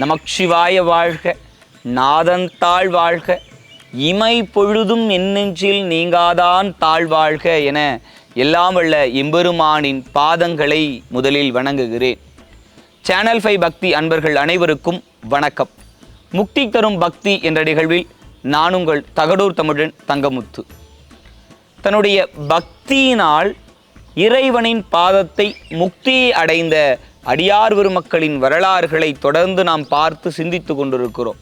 நமச்சிவாய வாழ்க நாதந்தாள் வாழ்க இமை பொழுதும் என் நெஞ்சில் நீங்காதான் தாழ்வாழ்க என எல்லாம் வல்ல எம்பெருமானின் பாதங்களை முதலில் வணங்குகிறேன். சேனல் ஃபைவ் பக்தி அன்பர்கள் அனைவருக்கும் வணக்கம். முக்தி தரும் பக்தி என்ற நிகழ்வில் நான் உங்கள் தகடூர் தமிழன் தங்கமுத்து. தன்னுடைய பக்தியினால் இறைவனின் பாதத்தை முக்தியை அடைந்த அடியார் பெருமக்களின் வரலாறுகளை தொடர்ந்து நாம் பார்த்து சிந்தித்து கொண்டிருக்கிறோம்.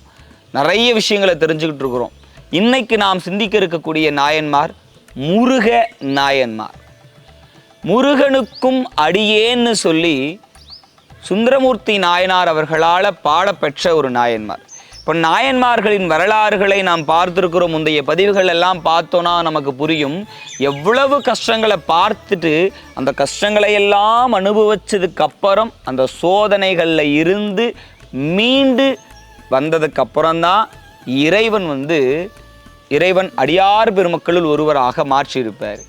நிறைய விஷயங்களை தெரிஞ்சுக்கிட்டு இருக்கிறோம். இன்னைக்கு நாம் சிந்திக்க இருக்கக்கூடிய நாயன்மார் முருக நாயன்மார். முருகனுக்கும் அடியேன்னு சொல்லி சுந்தரமூர்த்தி நாயனார் அவர்களால் பாடப்பெற்ற ஒரு நாயன்மார். இப்போ நாயன்மார்களின் வரலாறுகளை நாம் பார்த்துருக்கிறோம். முந்தைய பதிவுகள் எல்லாம் பார்த்தோன்னா நமக்கு புரியும். எவ்வளவு கஷ்டங்களை பார்த்துட்டு அந்த கஷ்டங்களை எல்லாம் அனுபவிச்சதுக்கு அப்புறம் அந்த சோதனைகளில் இருந்து மீண்டு வந்ததுக்கு அப்புறம்தான் இறைவன் வந்து இறைவன் அடியார் பெருமக்களுள் ஒருவராக மாற்றியிருப்பார்.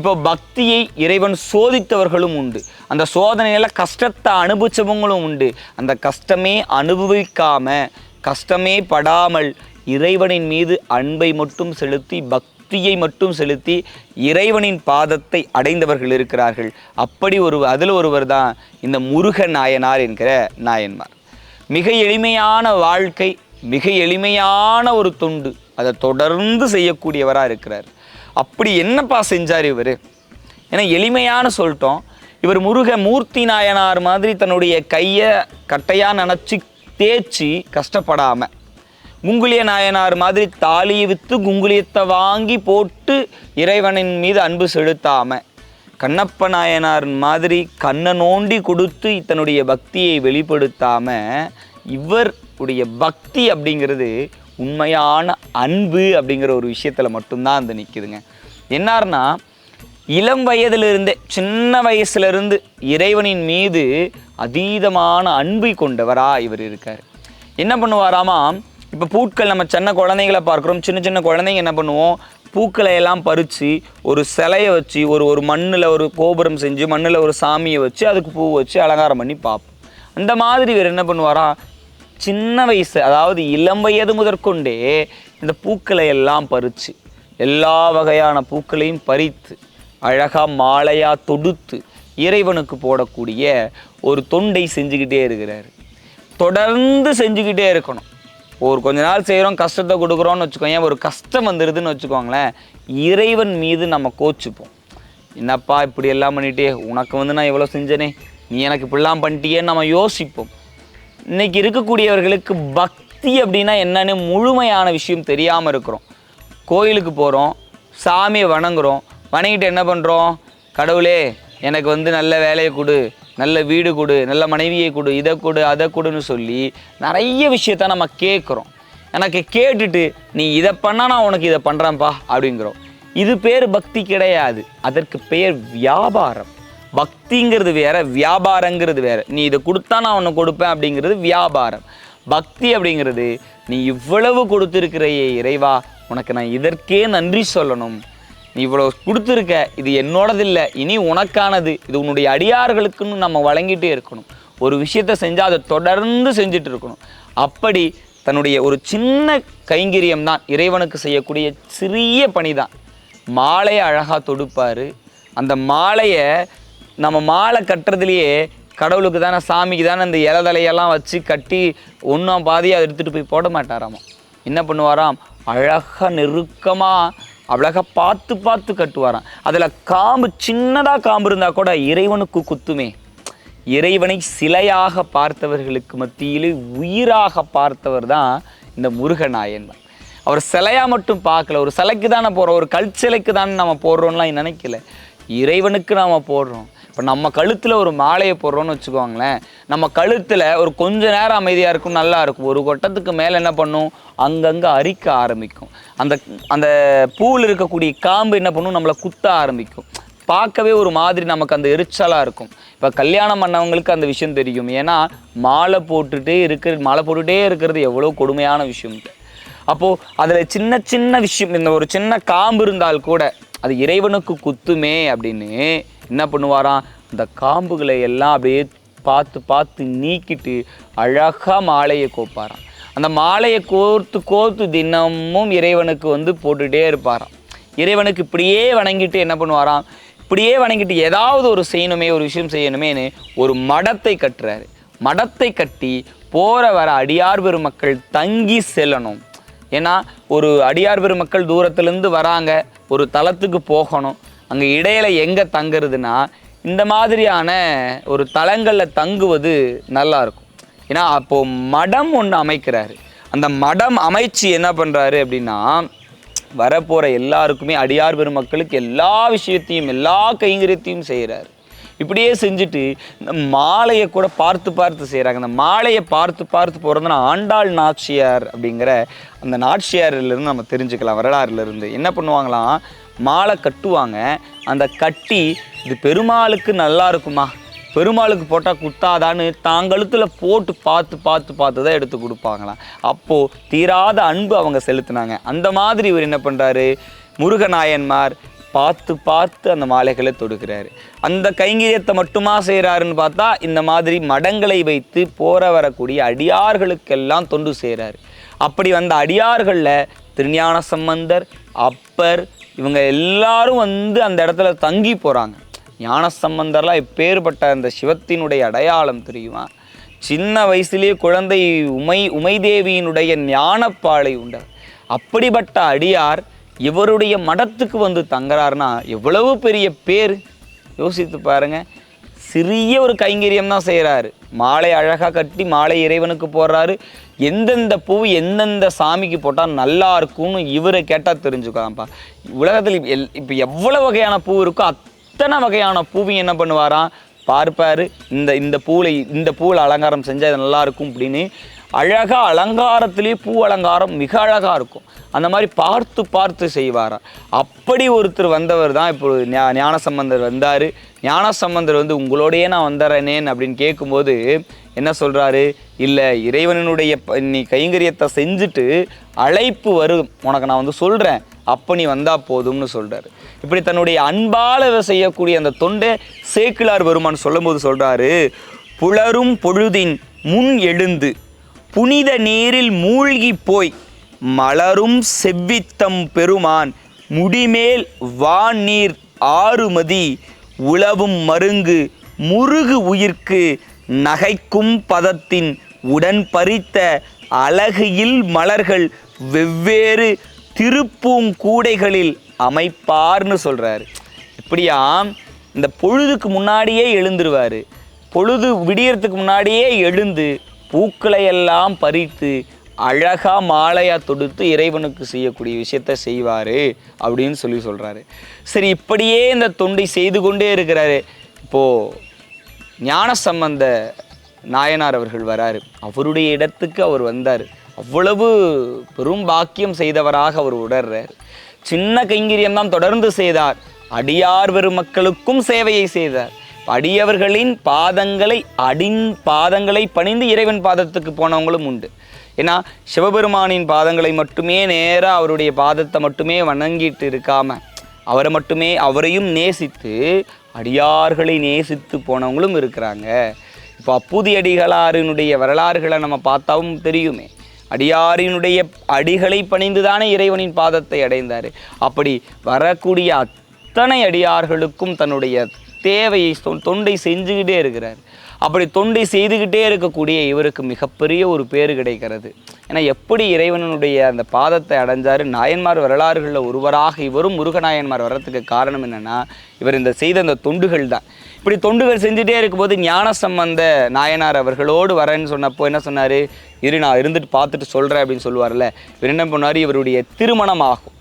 இப்போ பக்தியை இறைவன் சோதித்தவர்களும் உண்டு. அந்த சோதனையில் கஷ்டத்தை அனுபவிச்சவங்களும் உண்டு. அந்த கஷ்டமே அனுபவிக்காமல் கஷ்டமே படாமல் இறைவனின் மீது அன்பை மட்டும் செலுத்தி பக்தியை மட்டும் செலுத்தி இறைவனின் பாதத்தை அடைந்தவர்கள் இருக்கிறார்கள். அப்படி ஒரு அதில் ஒருவர் தான் இந்த முருக நாயனார் என்கிற நாயன்மார். மிக எளிமையான வாழ்க்கை மிக எளிமையான ஒரு தொண்டு அதை தொடர்ந்து செய்யக்கூடியவராக இருக்கிறார். அப்படி என்னப்பா செஞ்சார் இவர்? ஏன்னா எளிமையான சொல்லிட்டோம். இவர் முருக மூர்த்தி நாயனார் மாதிரி தன்னுடைய கையை கட்டையாக நினச்சி தேய்ச்சி கஷ்டப்படாமல் குங்குளிய நாயனார் மாதிரி தாலியை விற்று குங்குளியத்தை வாங்கி போட்டு இறைவனின் மீது அன்பு செலுத்தாமல் கண்ணப்ப நாயனார் மாதிரி கண்ணை நோண்டி கொடுத்து தன்னுடைய பக்தியை வெளிப்படுத்தாமல் இவருடைய பக்தி அப்படிங்கிறது உண்மையான அன்பு அப்படிங்கிற ஒரு விஷயத்தில் மட்டும்தான் அந்த நிற்குதுங்க என்னார்னா இளம் வயதிலிருந்தே சின்ன வயசுலேருந்து இறைவனின் மீது அதீதமான அன்பை கொண்டவராக இவர் இருக்கார். என்ன பண்ணுவாராமா? இப்போ பூட்கள் நம்ம சின்ன குழந்தைங்களை பார்க்குறோம். சின்ன சின்ன குழந்தைங்க என்ன பண்ணுவோம்? பூக்களை எல்லாம் பறித்து ஒரு சிலையை வச்சு ஒரு ஒரு மண்ணில் ஒரு கோபுரம் செஞ்சு மண்ணில் ஒரு சாமியை வச்சு அதுக்கு பூ வச்சு அலங்காரம் பண்ணி பார்ப்போம். அந்த மாதிரி இவர் என்ன பண்ணுவாரா? சின்ன வயசு அதாவது இளம் வயது முதற்கொண்டே இந்த பூக்களை எல்லாம் பறித்து எல்லா வகையான பூக்களையும் பறித்து அழகாக மாலையாக தொடுத்து இறைவனுக்கு போடக்கூடிய ஒரு தொண்டை செஞ்சுக்கிட்டே இருக்கிறார். தொடர்ந்து செஞ்சுக்கிட்டே இருக்கணும். ஒரு கொஞ்ச நாள் செய்கிறோம் கஷ்டத்தை கொடுக்குறோன்னு வச்சுக்கோங்க ஒரு கஷ்டம் வந்துடுதுன்னு வச்சுக்கோங்களேன் இறைவன் மீது நம்ம கோச்சுப்போம். என்னப்பா இப்படி எல்லாம் பண்ணிட்டே? உனக்கு வந்து நான் எவ்வளோ செஞ்சனே. நீ எனக்கு இப்படிலாம் பண்ணிட்டியேன்னு நம்ம யோசிப்போம். இன்றைக்கி இருக்கக்கூடியவர்களுக்கு பக்தி அப்படின்னா என்னன்னு முழுமையான விஷயம் தெரியாமல் இருக்கிறோம். கோயிலுக்கு போகிறோம் சாமியை வணங்குறோம் வணங்கிட்டு என்ன பண்ணுறோம் கடவுளே எனக்கு வந்து நல்ல வேலையை கொடு நல்ல வீடு கொடு நல்ல மனைவியை கொடு இதை கொடு அதை கொடுன்னு சொல்லி நிறைய விஷயத்த நம்ம கேட்குறோம். எனக்கு கேட்டுட்டு நீ இதை பண்ணா நான் உனக்கு இதை பண்ணுறேன்ப்பா அப்படிங்கிறோம். இது பேர் பக்தி கிடையாது. அதற்கு பெயர் வியாபாரம். பக்திங்கிறது வேற வியாபாரங்கிறது வேற. நீ இதை கொடுத்தா நான் உன்னை கொடுப்பேன் அப்படிங்கிறது வியாபாரம். பக்தி அப்படிங்கிறது நீ இவ்வளவு கொடுத்துருக்கிறையே இறைவா உனக்கு நான் இதற்கே நன்றி சொல்லணும். நீ இவ்வளோ கொடுத்துருக்க இது என்னோடது இல்லை இனி உனக்கானது. இது உன்னுடைய அடியார்களுக்குன்னு நம்ம வழங்கிட்டே இருக்கணும். ஒரு விஷயத்த செஞ்சால் அதை தொடர்ந்து செஞ்சுட்டு இருக்கணும். அப்படி தன்னுடைய ஒரு சின்ன கைங்கரியம் தான் இறைவனுக்கு செய்யக்கூடிய சிறிய பணி தான் மாலையை அழகாக தொடுப்பார். அந்த மாலையை நம்ம மாலை கட்டுறதுலையே கடவுளுக்கு தானே சாமிக்கு தானே இந்த இலதலையெல்லாம் வச்சு கட்டி ஒன்றாம் பாதியாக எடுத்துகிட்டு போய் போட மாட்டாராமா. என்ன பண்ணுவாராம்? அழகாக நெருக்கமாக அழகாக பார்த்து பார்த்து கட்டுவாராம். அதில் காம்பு சின்னதாக காம்பு இருந்தால் கூட இறைவனுக்கு குத்துமே. இறைவனை சிலையாக பார்த்தவர்களுக்கு மத்தியிலே உயிராக பார்த்தவர் தான் இந்த முருகநாயன்மார். அவர் சிலையாக மட்டும் பார்க்கல ஒரு சிலைக்கு தானே போகிறோம் ஒரு கல் சிலைக்கு தானே நம்ம போடுறோம்லாம் நினைக்கல. இறைவனுக்கு நாம் போடுறோம் இப்போ நம்ம கழுத்தில் ஒரு மாலையை போடுறோன்னு வச்சுக்கோங்களேன். நம்ம கழுத்தில் ஒரு கொஞ்ச நேரம் அமைதியாக இருக்கும் நல்லா இருக்கும். ஒரு கொட்டத்துக்கு மேலே என்ன பண்ணும்? அங்கங்கே அரிக்க ஆரம்பிக்கும். அந்த அந்த பூவில் இருக்கக்கூடிய காம்பு என்ன பண்ணும்? நம்மளை குத்த ஆரம்பிக்கும். பார்க்கவே ஒரு மாதிரி நமக்கு அந்த எரிச்சலாக இருக்கும். இப்போ கல்யாணம் பண்ணவங்களுக்கு அந்த விஷயம் தெரியும். ஏன்னா மாலை போட்டுகிட்டே இருக்கிற மாலை போட்டுகிட்டே இருக்கிறது எவ்வளோ கொடுமையான விஷயம். அப்போது அதில் சின்ன சின்ன விஷயம் இந்த ஒரு சின்ன காம்பு இருந்தால் கூட அது இறைவனுக்கு குத்துமே அப்படின்னு என்ன பண்ணுவாராம்? இந்த காம்புகளை எல்லாம் அப்படியே பார்த்து பார்த்து நீக்கிட்டு அழகாக மாலையை கோப்பாராம். அந்த மாலையை கோர்த்து கோர்த்து தினமும் இறைவனுக்கு வந்து போட்டுகிட்டே இருப்பாராம். இறைவனுக்கு இப்படியே வணங்கிட்டு என்ன பண்ணுவாராம்? இப்படியே வணங்கிட்டு ஏதாவது ஒரு செய்யணுமே ஒரு விஷயம் செய்யணுமேன்னு ஒரு மடத்தை கட்டுறாரு. மடத்தை கட்டி போகிற வர அடியார் பெருமக்கள் தங்கி செல்லணும். ஏன்னா ஒரு அடியார் பெருமக்கள் தூரத்துலேருந்து வராங்க. ஒரு தளத்துக்கு போகணும். அங்கே இடையில எங்கே தங்குறதுன்னா இந்த மாதிரியான ஒரு தலங்களில் தங்குவது நல்லா இருக்கும். ஏன்னா அப்போது மடம் ஒன்று அமைக்கிறாரு. அந்த மடம் அமைச்சு என்ன பண்ணுறாரு அப்படின்னா வரப்போகிற எல்லாருக்குமே அடியார் பெருமக்களுக்கு எல்லா விஷயத்தையும் எல்லா கைங்கரியத்தையும் செய்கிறாரு இப்படியே செஞ்சுட்டு இந்த மாலையை கூட பார்த்து பார்த்து செய்கிறாங்க அந்த மாலையை பார்த்து பார்த்து போகிறதுனா ஆண்டாள் நாச்சியார் அப்படிங்கிற அந்த நாச்சியாரிலிருந்து நம்ம தெரிஞ்சுக்கலாம் வரலாறுலேருந்து என்ன பண்ணுவாங்களாம்? மாலை கட்டுவாங்க. அந்த கட்டி இது பெருமாளுக்கு நல்லா இருக்குமா? பெருமாளுக்கு போட்டால் குத்தாதான்னு தாங்கழுத்தில் போட்டு பார்த்து பார்த்து பார்த்து தான் எடுத்து கொடுப்பாங்களாம். அப்போது தீராத அன்பு அவங்க செலுத்தினாங்க. அந்த மாதிரி இவர் என்ன பண்ணுறாரு முருகநாயன்மார் பார்த்து பார்த்து அந்த மாலைகளை தொடுக்கிறாரு. அந்த கைங்கரியத்தை மட்டுமா செய்கிறாருன்னு பார்த்தா இந்த மாதிரி மடங்களை வைத்து போற வரக்கூடிய அடியார்களுக்கெல்லாம் தொண்டு செய்கிறாரு அப்படி வந்த அடியார்களில் திருஞான சம்பந்தர் அப்பர் இவங்க எல்லாரும் வந்து அந்த இடத்துல தங்கி போகிறாங்க ஞான சம்பந்தர்லாம் இப்பேற்பட்ட அந்த சிவத்தினுடைய அடையாளம் தெரியுமா? சின்ன வயசுலேயே குழந்தை உமை உமைதேவியினுடைய ஞானப்பாலை உண்டார் அப்படிப்பட்ட அடியார் இவருடைய மடத்துக்கு வந்து தங்குறாருன்னா எவ்வளவு பெரிய பேர்? யோசித்து பாருங்க. சிறிய ஒரு கைங்கரியம் தான் செய்கிறாரு மாலை அழகாக கட்டி மாலை இறைவனுக்கு போடுறாரு. எந்தெந்த பூ எந்தெந்த சாமிக்கு போட்டால் நல்லா இருக்கும்னு இவரை கேட்டால் தெரிஞ்சுக்கலாம்ப்பா. உலகத்தில் எல் இப்போ எவ்வளோ வகையான பூ இருக்கோ அத்தனை வகையான பூவையும் என்ன பண்ணுவாராம்? பார்ப்பார். இந்த இந்த பூவில் இந்த பூவில் அலங்காரம் செஞ்சால் இது நல்லா இருக்கும் அப்படின்னு. அழகாக அலங்காரத்திலே பூ அலங்காரம் மிக அழகாக இருக்கும். அந்த மாதிரி பார்த்து பார்த்து செய்வாராம். அப்படி ஒருத்தர் வந்தவர் தான் இப்போ ஞான ஞானசம்பந்தர் வந்தார். ஞானசம்பந்தர் வந்து உங்களோடையே நான் வந்துடுறேனேன் அப்படின்னு கேட்கும்போது என்ன சொல்கிறாரு இல்லை இறைவனுடைய நீ கைங்கரியத்தை செஞ்சுட்டு அழைப்பு வரும். உனக்கு நான் வந்து சொல்கிறேன் அப்போ நீ வந்தால் போதும்னு சொல்கிறாரு இப்படி தன்னுடைய அன்பால் செய்யக்கூடிய அந்த தொண்டை சேக்கிலார் வருமான்னு சொல்லும்போது சொல்கிறாரு புலரும் பொழுதின் முன் எழுந்து புனித நீரில் மூழ்கி போய் மலரும் செவ்வித்தம் பெருமான் முடிமேல் வான்நீர் ஆறுமதி உளவும் மருங்கு முருகு உயிர்க்கு நகைக்கும் பதத்தின் உடன் பறித்த அழகியில் மலர்கள் வெவ்வேறு திருப்பூங்கூடைகளில் அமைப்பார்னு சொல்கிறாரு இப்படியாம் இந்த பொழுதுக்கு முன்னாடியே எழுந்துருவாரு. பொழுது விடியறதுக்கு முன்னாடியே எழுந்து பூக்களை எல்லாம் பறித்து அழகா மாலையாக தொடுத்து இறைவனுக்கு செய்யக்கூடிய விஷயத்த செய்வார் அப்படின்னு சொல்லி சொல்கிறாரு சரி இப்படியே இந்த தொண்டை செய்து கொண்டே இருக்கிறாரு. இப்போ ஞானசம்பந்த நாயனார் அவர்கள் வராரு. அவருடைய இடத்துக்கு அவர் வந்தார். அவ்வளவு பெரும் பாக்கியம் செய்தவராக அவர் உடர்றார். சின்ன கைங்கரியம் தான் தொடர்ந்து செய்தார். அடியார் பெருமக்களுக்கும் சேவையை செய்தார். அடியவர்களின் பாதங்களை அடின் பாதங்களை பணிந்து இறைவன் பாதத்துக்கு போனவங்களும் உண்டு. ஏன்னா சிவபெருமானின் பாதங்களை மட்டுமே நேராக அவருடைய பாதத்தை மட்டுமே வணங்கிட்டு இருக்காமல் அவரை மட்டுமே அவரையும் நேசித்து அடியார்களை நேசித்து போனவங்களும் இருக்கிறாங்க. இப்போ அப்பூதி அடிகளாரினுடைய வரலாறுகளை நம்ம பார்த்தாவும் தெரியுமே. அடியாரினுடைய அடிகளை பணிந்து தானே இறைவனின் பாதத்தை அடைந்தார். அப்படி வரக்கூடிய அத்தனை அடியார்களுக்கும் தன்னுடைய தேவையை தொண்டை செஞ்சுக்கிட்டே இருக்கிறார். அப்படி தொண்டை செய்துக்கிட்டே இருக்கக்கூடிய இவருக்கு மிகப்பெரிய ஒரு பேர் கிடைக்கிறது. ஏன்னா எப்படி இறைவனுடைய அந்த பாதத்தை அடைஞ்சாரு நாயன்மார் வரலாறுகளில் ஒருவராக இவரும் முருகநாயன்மார் வர்றதுக்கு காரணம் என்னென்னா இவர் இந்த செய்த அந்த தொண்டுகள் தான். இப்படி தொண்டுகள் செஞ்சுட்டே இருக்கும்போது ஞான சம்பந்த நாயனார் அவர்களோடு வரேன்னு சொன்னப்போ என்ன சொன்னார்? இரு நான் இருந்துட்டு பார்த்துட்டு சொல்கிறேன் அப்படின்னு சொல்லுவார்ல. இவர் என்ன பண்ணார் இவருடைய திருமணம் ஆகும்.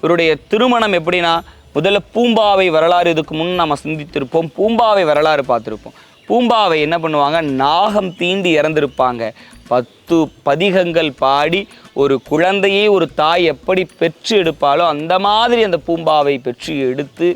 இவருடைய திருமணம் எப்படின்னா முதல்ல பூம்பாவை வரலாறு இதுக்கு முன் நம்ம சிந்தித்திருப்போம். பூம்பாவை வரலாறு பார்த்துருப்போம். பூம்பாவை என்ன பண்ணுவாங்க? நாகம் தீண்டி இறந்திருப்பாங்க. பத்து பதிகங்கள் பாடி ஒரு குழந்தையை ஒரு தாய் எப்படி பெற்று எடுப்பாலோ அந்த மாதிரி அந்த பூம்பாவை பெற்று எடுத்து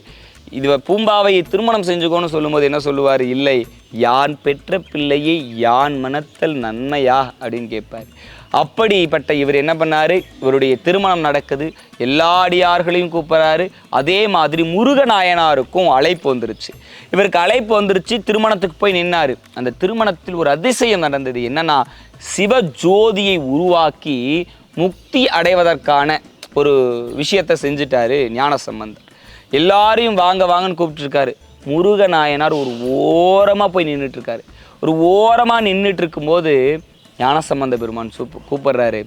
இது பூம்பாவையை திருமணம் செஞ்சுக்கோன்னு சொல்லும்போது என்ன சொல்லுவார்? இல்லை யான் பெற்ற பிள்ளையை யான் மனத்தல் நன்மையா? அப்படின்னு கேட்பார். அப்படிப்பட்ட இவர் என்ன பண்ணார்? இவருடைய திருமணம் நடக்குது. எல்லா அடியார்களையும் கூப்பிட்றாரு. அதே மாதிரி முருகநாயனாருக்கும் அழைப்பு வந்துருச்சு. இவருக்கு அழைப்பு வந்துருச்சு. திருமணத்துக்கு போய் நின்னாரு. அந்த திருமணத்தில் ஒரு அதிசயம் நடந்தது. என்னன்னா சிவ ஜோதியை உருவாக்கி முக்தி அடைவதற்கான ஒரு விஷயத்தை செஞ்சுட்டாரு ஞானசம்பந்தர். எல்லாரையும் வாங்க வாங்கன்னு கூப்பிட்டுருக்காரு. முருகநாயனார் ஒரு ஓரமாக போய் நின்றுட்டுருக்காரு ஒரு ஓரமாக நின்றுட்டு இருக்கும்போது ஞானசம்பந்த பெருமான் சூப் கூப்பிட்றாரு.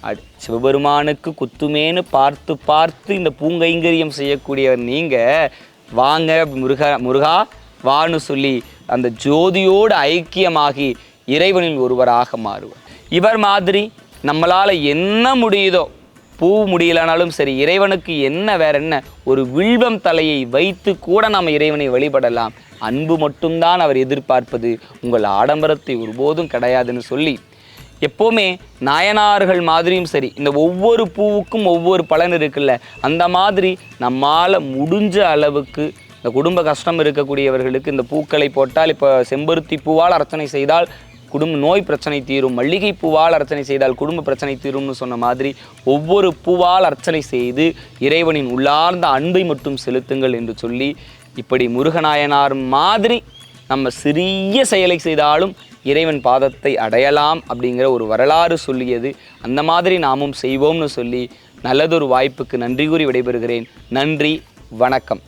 அட் சிவபெருமானுக்கு குத்துமேன்னு பார்த்து பார்த்து இந்த பூங்கைங்கரியம் செய்யக்கூடியவர் நீங்கள் வாங்க முருகா முருகா வான்னு சொல்லி அந்த ஜோதியோடு ஐக்கியமாகி இறைவனில் ஒருவராக மாறுவார். இவர் மாதிரி நம்மளால் என்ன முடியுதோ பூ முடியலனாலும் சரி இறைவனுக்கு என்ன வேற என்ன ஒரு வில்வம் தலையை வைத்து கூட நாம் இறைவனை வழிபடலாம். அன்பு மட்டும்தான் அவர் எதிர்பார்ப்பது. உங்கள் ஆடம்பரத்தை ஒருபோதும் கிடையாதுன்னு சொல்லி எப்போவுமே நாயனார்கள் மாதிரியும் சரி இந்த ஒவ்வொரு பூவுக்கும் ஒவ்வொரு பலன் இருக்குல்ல அந்த மாதிரி நம்மால் முடிஞ்ச அளவுக்கு இந்த குடும்ப கஷ்டம் இருக்கக்கூடியவர்களுக்கு இந்த பூக்களை போட்டால் இப்போ செம்பருத்தி பூவால் அர்ச்சனை செய்தால் குடும்ப நோய் பிரச்சனை தீரும். மல்லிகை பூவால் அர்ச்சனை செய்தால் குடும்ப பிரச்சனை தீரும்னு சொன்ன மாதிரி ஒவ்வொரு பூவால் அர்ச்சனை செய்து இறைவனின் உள்ளார்ந்த அன்பை மட்டும் செலுத்துங்கள் என்று சொல்லி இப்படி முருகநாயனார் மாதிரி நம்ம சிறிய செயலை செய்தாலும் இறைவன் பாதத்தை அடையலாம் அப்படிங்கிற ஒரு வரலாறு சொல்லியது. அந்த மாதிரி நாமும் செய்வோம்னு சொல்லி நல்லதொரு வாய்ப்புக்கு நன்றி கூறி விடைபெறுகிறேன். நன்றி வணக்கம்.